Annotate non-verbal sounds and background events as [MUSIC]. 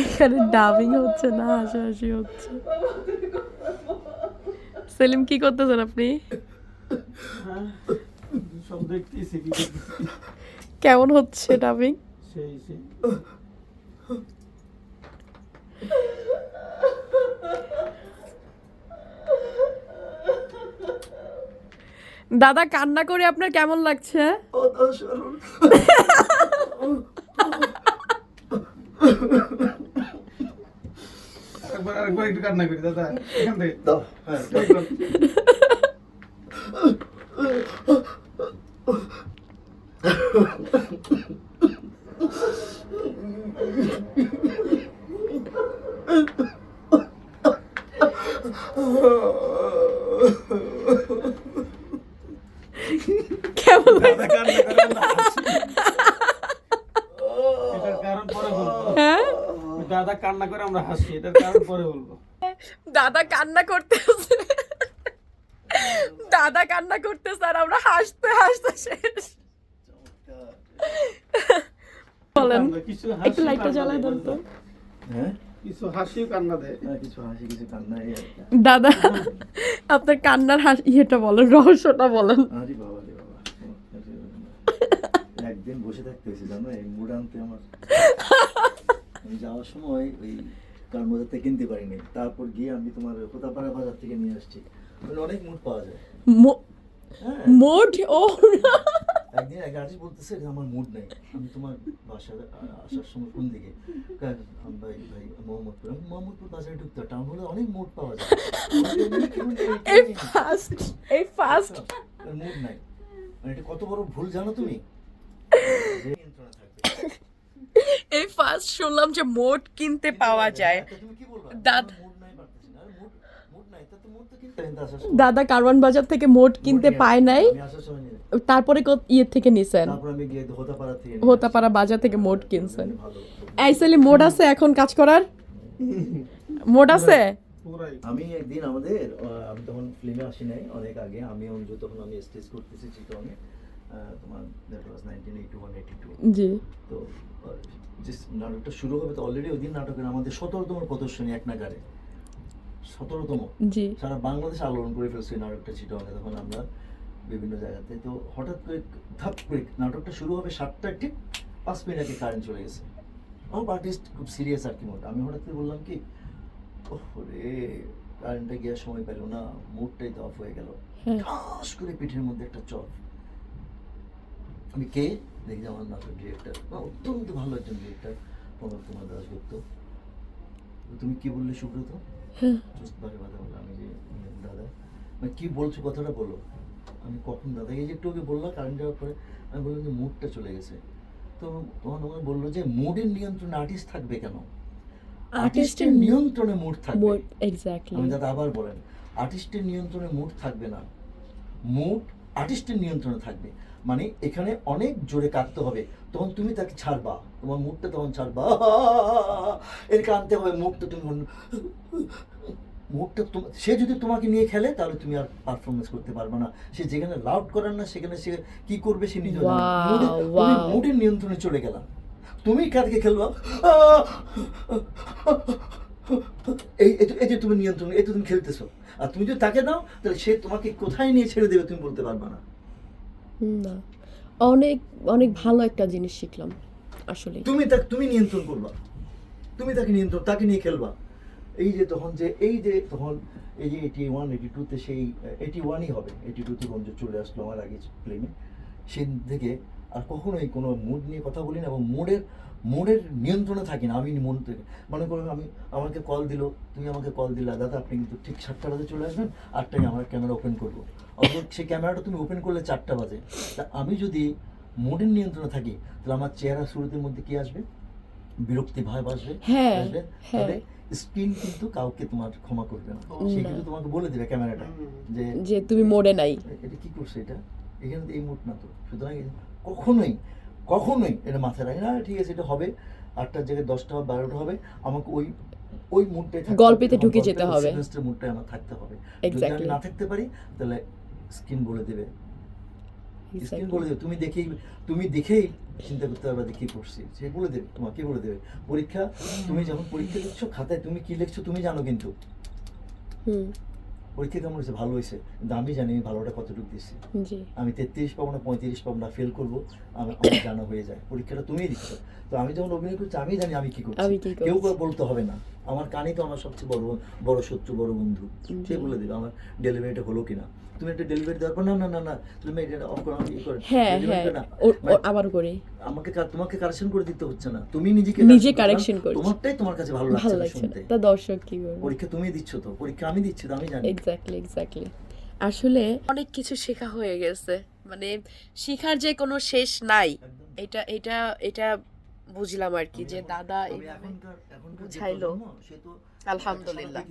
এখানে ডাবিং হচ্ছে না হাসাহাসি হচ্ছে। সেলিম কি করতেছেন আপনি? সব দেখতেছি কেমন হচ্ছে ডাবিং সেই সেই। দাদা কান্না করে আপনার কেমন লাগছে? অসাধারণ [LAUGHS] একবার আরেকবার একটু কান্না করি দাদা এখান থেকে দাও হ্যাঁ কেমন দাদা কান্না করে আমরা হাসি। এটার কারণ পরে বলব হ্যাঁ দাদা কান্না করে আমরা হাসি এটার কারণ পরে বলব। দাদা কান্না করতেছে। দাদা কান্না করতেছে আর আমরা হাসতে হাসতে শেষ। বলেন আমরা কিছু হাসি একটু লাইটটা জ্বালায় দেন তো হ্যাঁ? কিছু হাসিও কান্না দেয়। হ্যাঁ, কিছু হাসি কিছু কান্না এই দাদা আপনার কান্নার হাসি ইয়েটা বলেন রহস্যটা বলেন। আরে বাবা রে বাবা একদিন বসে থাকতে হয়েছে জানো? এই মুড আনতে আমার। আমি যাওয়ার সময় ওই কারণ বাজার থেকে কিনতে পারিনি। তারপর গিয়ে আমি তোমার কোথাপাড়া বাজার থেকে নিয়ে আসছি। মানে অনেক মুড পাওয়া যায়। মো- হ্যাঁ। ও একদিন এক আর্টিস্ট বলতেছে আমার মুড নাই। আমি তোমার বাসা আসার সময় কোন দিকে? ভাই ভাই মোহাম্মদপুর। আমি মোহাম্মদপুর বাজারে ঢুকতে টাউন হলে অনেক মুড পাওয়া যায়। এই ফার্স্ট এই ফার্স্ট মুড নাই। মানে এটা কত বড় ভুল জানো তুমি? [LAUGHS] যে থাকবে। এই ফার্স্ট শুনলাম যে মোট কিনতে পাওয়া যায়। দাদ- মুড নাই পারতেছি না। আরে মুড মুড নাই তা তো মুড তো কিনতে কিনতে আসার সময়। দাদা কারওয়ান বাজার থেকে মোট কিনতে পায় নাই। তারপরে কো- ইয়ে থেকে নিছেন। তারপর আমি হোতাপাড়া। বাজার থেকে মোট কিনছেন। সেলি মোট আছে এখন কাজ করার? মোট আছে? আমি একদিন আমাদের আমি তখন ফিল্মে আসি নাই অনেক আগে। আমি অঞ্জু তখন আমি স্টেজ করতেছি আহ, তোমার that was nineteen eighty one eighty two জি। তো যে নাটকটা শুরু হবে তো অলরেডি ওই দিন নাটকের আমাদের সতেরোতম প্রদর্শনী এক নাগারে। সতেরোতম। জি। সারা বাংলাদেশ আলোড়ন করে ফেলছে এই নাটকটা চিটংয়ে তখন আমরা বিভিন্ন জায়গাতে। তো হঠাৎ করে ধাপ করে নাটকটা শুরু হবে সাতটার ঠিক পাঁচ মিনিট আগে কারেন্ট চলে গেছে। আমার আর্টিস্ট খুব সিরিয়াস আর কি মোট। আমি হঠাৎ করে বললাম কি ওহ রে কারেন্টটা গিয়ে সময় পেল না। মুডটাই তো অফ হয়ে গেল। হ্যাঁ। ঠাস করে পিঠের মধ্যে একটা চপ। আমি কে? দেখি আমার নাটক ডিরেক্টর অত্যন্ত ভালো একজন ডিরেক্টর প্রণব কুমার দাসগুপ্ত তুমি কি বললে সুব্রত? চুস্ত বারে বাধা আমি যে দাদা। মানে কি বলছো কথাটা বলো। আমি কখন দাদা এই যে একটু ওকে বললাম কারেন্ট যাওয়ার পরে আমি বললাম যে মুডটা চলে গেছে। তো তখন আমাকে বলল যে মুডের নিয়ন্ত্রণে আর্টিস্ট থাকবে কেন? আর্টিস্টের নিয়ন্ত্রণে মুড থাকবে। এক্স্যাক্টলি আমি দাদা আবার বলেন আর্টিস্টের নিয়ন্ত্রণে মুড থাকবে না। মুড আর্টিস্টের নিয়ন্ত্রণে থাকবে। মানে এখানে অনেক জোরে কাঁদতে হবে। তখন তুমি তাকে ছাড়বা। তোমার মুডটা তখন ছাড়বা। এর কাঁদতে হবে মুডটা তুমি তোমা- সে যদি তোমাকে নিয়ে খেলে তাহলে তুমি আর পারফরমেন্স করতে পারবে না। সে যেখানে লাউড করার না সেখানে সে কি করবে সে নিজে Wow, wow. মুডের নিয়ন্ত্রণে চলে গেলাম তুমি কাকে খেলবা। এই এই তো- এই যে তুমি নিয়ন্ত্রণ এই তো তুমি খেলতেছো। আর তুমি যদি তাকে দাও তাহলে সে তোমাকে কোথায় নিয়ে ছেড়ে দেবে তুমি বলতে পারবে না। না। অনেক অনেক ভালো একটা জিনিস শিখলাম আসলে তুমি তাকে তুমি নিয়ন্ত্রণ করবা। তুমি তাকে নিয়ন্ত্রণ তাকে নিয়ে খেলবা। এই যে তখন যে এই যে তখন এই যে এইটি ওয়ান এইটি টুতে সেই এইটি ওয়ানই হবে এইটি টুতে গঞ্জ চলে আসলো আমার আগে প্লেনে সেই থেকে আর কখনোই কোনো মুড নিয়ে কথা বলি না এবং মুডের মুডের নিয়ন্ত্রণে থাকি না আমি মন থেকে। মনে করো আমি আমাকে কল দিলো তুমি আমাকে কল দিলা দাদা আপনি কিন্তু ঠিক সাতটা বাজে চলে আসবেন আটটায় আমার ক্যামেরা ওপেন করব। অথচ সেই ক্যামেরাটা তুমি ওপেন করলে চারটা বাজে। তা আমি যদি মুডের নিয়ন্ত্রণে থাকি তাহলে আমার চেহারা শুরুতের মধ্যে কি আসবে? বিরক্তি ভাব আসবে হ্যাঁ, আসবে। হ্যাঁ। তবে স্ক্রিন কিন্তু কাউকে তোমার ক্ষমা করবে না। সে কিন্তু তোমাকে বলে দিবে ক্যামেরাটা যে যে তুমি মোড়ে নাই। এটা কি করছে এটা? এখানে তো এই মুড না তো। সুতরাং কখনোই কখনোই এটা মাথায় রাখি না ঠিক আছে এটা হবে আটটার জায়গায় দশটা হবে বারোটা হবে আমাকে ওই ওই মুডটাই গল্পেতে ঢুকে যেতে হবে। মুডটাই আমার থাকতে হবে। যদি আমি না থাকতে পারি তাহলে স্ক্রিন বলে দেবে। স্ক্রিন বলে দেবে। তুমি দেখেই তুমি দেখেই চিন্তা করতে পারবে যে কি পড়ছি সে বলে দেবে তোমাকে বলে দেবে? পরীক্ষা তুমি যখন পরীক্ষা দিচ্ছ খাতায় তুমি কি লিখছো তুমি জানো কিন্তু। হুম। পরীক্ষা কেমন হয়েছে ভালো হয়েছে। কিন্তু আমি জানি আমি ভালোটা কতটুকু দিচ্ছি আমি তেত্রিশ পাবো না পঁয়ত্রিশ পাবো না ফেল করব আমি আমার জানা হয়ে যায়। পরীক্ষাটা তুমিই দিচ্ছ। তো আমি যখন অভিনয় করছি আমি জানি আমি কি করছি। কেউ বলতে হবে না। আমার কানই তো আমার সবচেয়ে বড় বড় শত্রু বড় বন্ধু। সে বলে দিল আমার ডেলিভারিটা হলো কিনা? তুমি একটা ডেলিভারি দেওয়ার পর না না না না তুমি এটা অফ করো আমি ই করে হ্যাঁ হ্যাঁ মানে আবার করে। আমাকে তোমাকে কারেকশন করে দিতে হচ্ছে না। তুমি নিজেকে নিজে correction correction করো। তোমারটাই তোমার কাছে ভালো লাগছে না শুনতে। তা দর্শক কি করবে পরীক্ষা তুমি দিচ্ছ তো? পরীক্ষা আমি দিচ্ছি তো আমি জানি। এক্স্যাক্টলি এক্স্যাক্টলি আসলে অনেক কিছু শেখা হয়ে গেছে। মানে শেখার যে কোনো শেষ নাই। এটা এটা এটা বুঝলাম আর কি যে দাদা বুঝাইলো। আলহামদুলিল্লাহ।